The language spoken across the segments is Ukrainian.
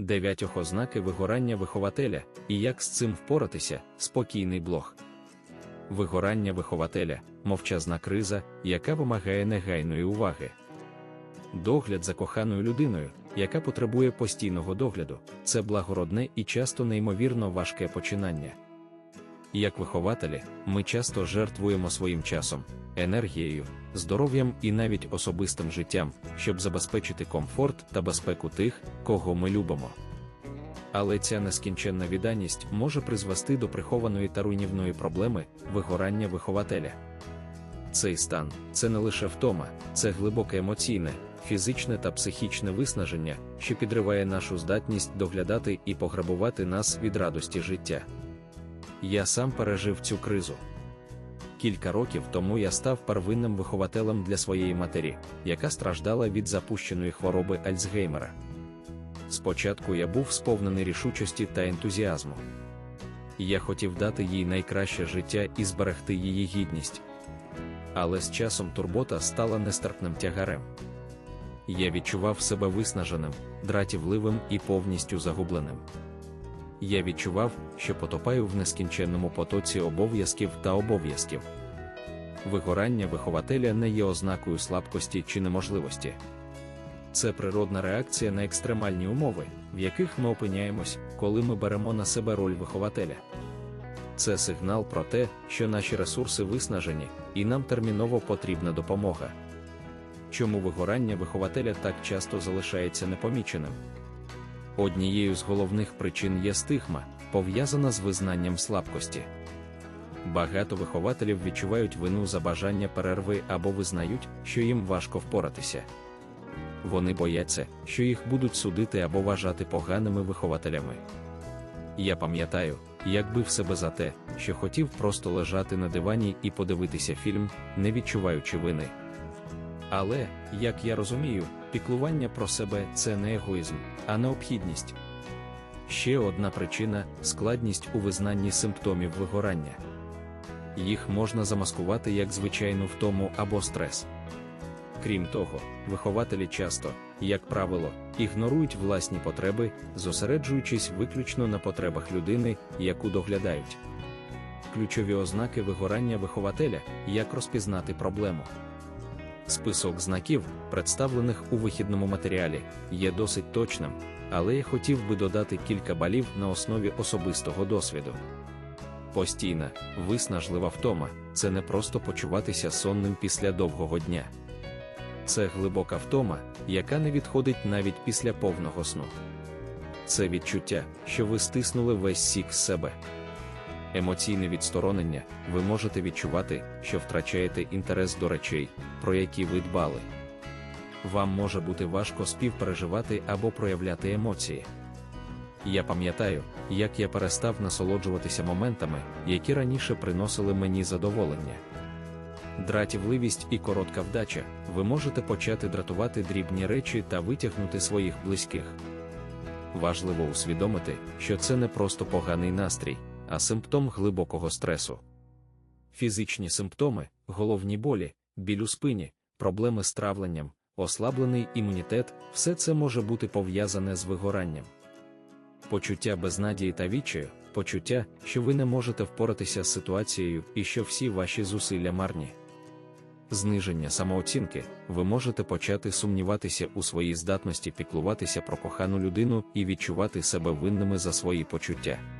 Дев'ятьох ознаки вигорання вихователя і як з цим впоратися, спокійний блог. Вигорання вихователя мовчазна криза, яка вимагає негайної уваги. Догляд за коханою людиною, яка потребує постійного догляду, це благородне і часто неймовірно важке починання. Як вихователі, ми часто жертвуємо своїм часом, енергією, здоров'ям і навіть особистим життям, щоб забезпечити комфорт та безпеку тих, кого ми любимо. Але ця нескінченна відданість може призвести до прихованої та руйнівної проблеми вигорання вихователя. Цей стан це не лише втома, це глибоке емоційне, фізичне та психічне виснаження, що підриває нашу здатність доглядати і пограбувати нас від радості життя. Я сам пережив цю кризу. Кілька років тому я став первинним вихователем для своєї матері, яка страждала від запущеної хвороби Альцгеймера. Спочатку я був сповнений рішучості та ентузіазму. Я хотів дати їй найкраще життя і зберегти її гідність. Але з часом турбота стала нестерпним тягарем. Я відчував себе виснаженим, дратівливим і повністю загубленим. Я відчував, що потопаю в нескінченному потоці обов'язків та обов'язків. Вигорання вихователя не є ознакою слабкості чи неможливості. Це природна реакція на екстремальні умови, в яких ми опиняємось, коли ми беремо на себе роль вихователя. Це сигнал про те, що наші ресурси виснажені, і нам терміново потрібна допомога. Чому вигорання вихователя так часто залишається непоміченим? Однією з головних причин є стигма, пов'язана з визнанням слабкості. Багато вихователів відчувають вину за бажання перерви або визнають, що їм важко впоратися. Вони бояться, що їх будуть судити або вважати поганими вихователями. Я пам'ятаю, як бив себе за те, що хотів просто лежати на дивані і подивитися фільм, не відчуваючи вини. Але, як я розумію, піклування про себе це не егоїзм, а необхідність. Ще одна причина складність у визнанні симптомів вигорання. Їх можна замаскувати як звичайну втому або стрес. Крім того, вихователі часто, як правило, ігнорують власні потреби, зосереджуючись виключно на потребах людини, яку доглядають. Ключові ознаки вигорання вихователя як розпізнати проблему. Список знаків, представлених у вихідному матеріалі, є досить точним, але я хотів би додати кілька балів на основі особистого досвіду. Постійна, виснажлива втома це не просто почуватися сонним після довгого дня. Це глибока втома, яка не відходить навіть після повного сну. Це відчуття, що ви стиснули весь сік з себе. Емоційне відсторонення, ви можете відчувати, що втрачаєте інтерес до речей, про які ви дбали. Вам може бути важко співпереживати або проявляти емоції. Я пам'ятаю, як я перестав насолоджуватися моментами, які раніше приносили мені задоволення. Дратівливість і коротка вдача, ви можете почати дратувати дрібні речі та витягнути своїх близьких. Важливо усвідомити, що це не просто поганий настрій, а симптом глибокого стресу. Фізичні симптоми, головні болі, біль у спині, проблеми з травленням, ослаблений імунітет все це може бути пов'язане з вигоранням. Почуття безнадії та відчаю, почуття, що ви не можете впоратися з ситуацією і що всі ваші зусилля марні. Зниження самооцінки, ви можете почати сумніватися у своїй здатності піклуватися про кохану людину і відчувати себе винними за свої почуття.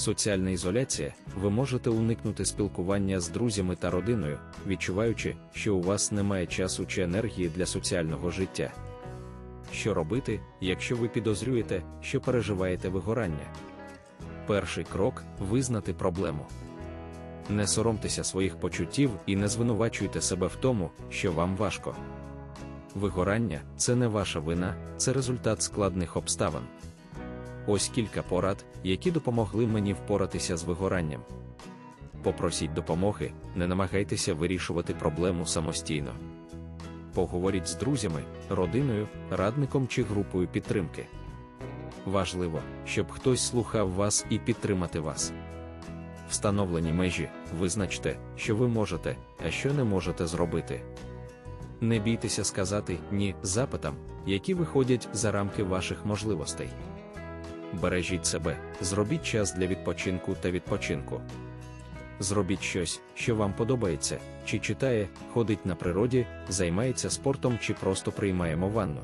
Соціальна ізоляція, ви можете уникнути спілкування з друзями та родиною, відчуваючи, що у вас немає часу чи енергії для соціального життя. Що робити, якщо ви підозрюєте, що переживаєте вигорання? Перший крок визнати проблему. Не соромтеся своїх почуттів і не звинувачуйте себе в тому, що вам важко. Вигорання це не ваша вина, це результат складних обставин. Ось кілька порад, які допомогли мені впоратися з вигоранням. Попросіть допомоги, не намагайтеся вирішувати проблему самостійно. Поговоріть з друзями, родиною, радником чи групою підтримки. Важливо, щоб хтось слухав вас і підтримати вас. Встановлені межі, визначте, що ви можете, а що не можете зробити. Не бійтеся сказати ні запитам, які виходять за рамки ваших можливостей. Бережіть себе, зробіть час для відпочинку та відпочинку. Зробіть щось, що вам подобається, чи читає, ходить на природі, займається спортом чи просто приймаємо ванну.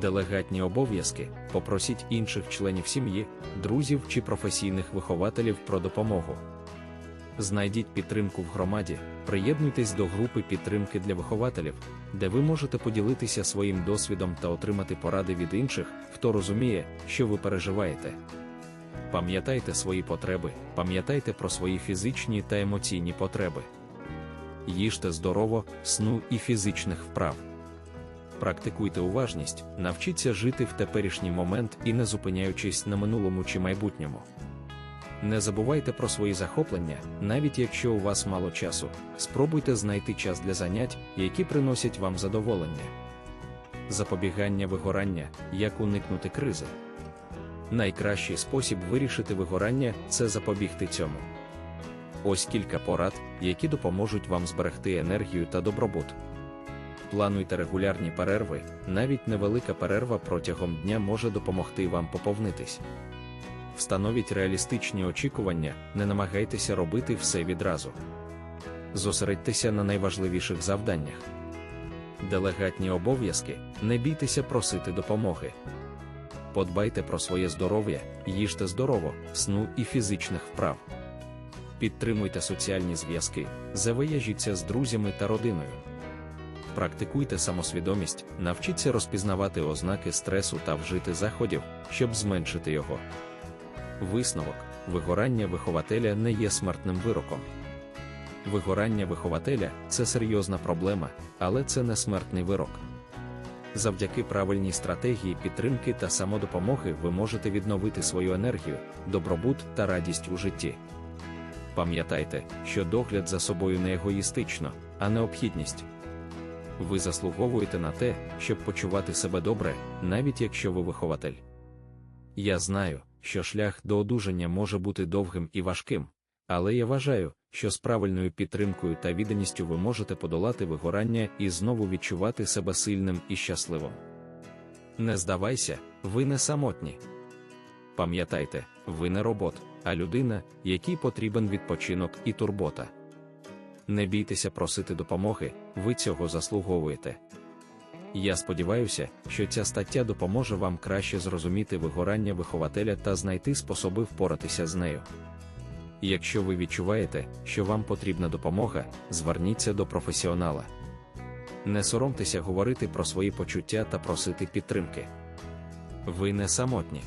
Делегатні обов'язки попросіть інших членів сім'ї, друзів чи професійних вихователів про допомогу. Знайдіть підтримку в громаді, приєднуйтесь до групи підтримки для вихователів, де ви можете поділитися своїм досвідом та отримати поради від інших, хто розуміє, що ви переживаєте. Пам'ятайте свої потреби, пам'ятайте про свої фізичні та емоційні потреби. Їжте здорово, сну і фізичних вправ. Практикуйте уважність, навчіться жити в теперішній момент і не зупиняючись на минулому чи майбутньому. Не забувайте про свої захоплення, навіть якщо у вас мало часу, спробуйте знайти час для занять, які приносять вам задоволення. Запобігання вигорання, як уникнути кризи. Найкращий спосіб вирішити вигорання це запобігти цьому. Ось кілька порад, які допоможуть вам зберегти енергію та добробут. Плануйте регулярні перерви, навіть невелика перерва протягом дня може допомогти вам поповнитись. Встановіть реалістичні очікування, не намагайтеся робити все відразу. Зосередьтеся на найважливіших завданнях. Делегатні обов'язки, не бійтеся просити допомоги. Подбайте про своє здоров'я, їжте здорово, сну і фізичних вправ. Підтримуйте соціальні зв'язки, завияжіться з друзями та родиною. Практикуйте самосвідомість, навчіться розпізнавати ознаки стресу та вжити заходів, щоб зменшити його. Висновок вигорання вихователя не є смертним вироком. Вигорання вихователя це серйозна проблема, але це не смертний вирок. Завдяки правильній стратегії підтримки та самодопомоги ви можете відновити свою енергію, добробут та радість у житті. Пам'ятайте, що догляд за собою не егоїстично, а необхідність. Ви заслуговуєте на те, щоб почувати себе добре, навіть якщо ви вихователь. Я знаю, що шлях до одужання може бути довгим і важким, але я вважаю, що з правильною підтримкою та відданістю ви можете подолати вигорання і знову відчувати себе сильним і щасливим. Не здавайся, ви не самотні. Пам'ятайте, ви не робот, а людина, якій потрібен відпочинок і турбота. Не бійтеся просити допомоги, ви цього заслуговуєте. Я сподіваюся, що ця стаття допоможе вам краще зрозуміти вигорання вихователя та знайти способи впоратися з нею. Якщо ви відчуваєте, що вам потрібна допомога, зверніться до професіонала. Не соромтеся говорити про свої почуття та просити підтримки. Ви не самотні.